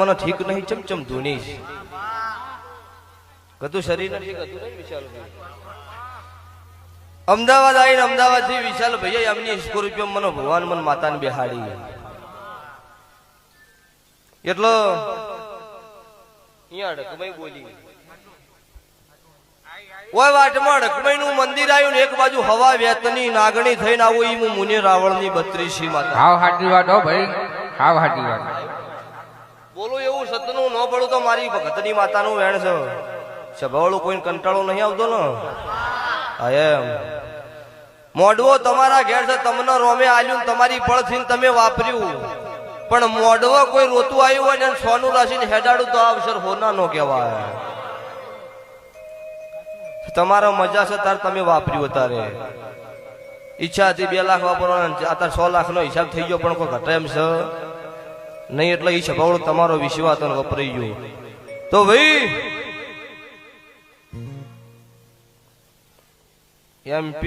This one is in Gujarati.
મને ઠીક નહીં ચમચમ ધૂનીશ. કતું શરીર અમદાવાદ આવીને અમદાવાદથી વિશાલ ભાઈ એમની સ્કોર્પિયો મને ભગવાન મન માતાને બેહાડી. એટલો ઓય વાટમાં અડકમાઈ નું મંદિર આવ્યું એક બાજુ હવા વેતની નાગણી થઈને આવું ઈ મુનિ રાવણની બત્રીસી માતા. હાવ હાટી વાત ભાઈ, હાવ હાટી વાત સતનું ન પડું તો મારી ભગતની માતાનું વેણ છે. સભાવાળું કોઈ કંટાળો નહીં આવતો ને? હા, એમ. મોડવો તમારા ઘેર છે, તમને રોમે આલ્યું તમારી પળ થઈને તમે વાપર્યું. પણ મોડવો કોઈ રોતું આવ્યું હોય ને સોનું રાશીને હેડાડું તો અવસર હોના નો કહેવાય. તમારા મજા છે, તાર તમે વાપર્યું તારે. ઈચ્છા હતી બે લાખ વાપરવાના અત્યારે સો લાખ નો હિસાબ થઈ ગયો પણ કોઈ ઘટે એમ છે? નહીં એટલે એ સભાવડો તમારો વિશ્વાસ અને વપરાઈ ગયો. તો ભાઈ એમ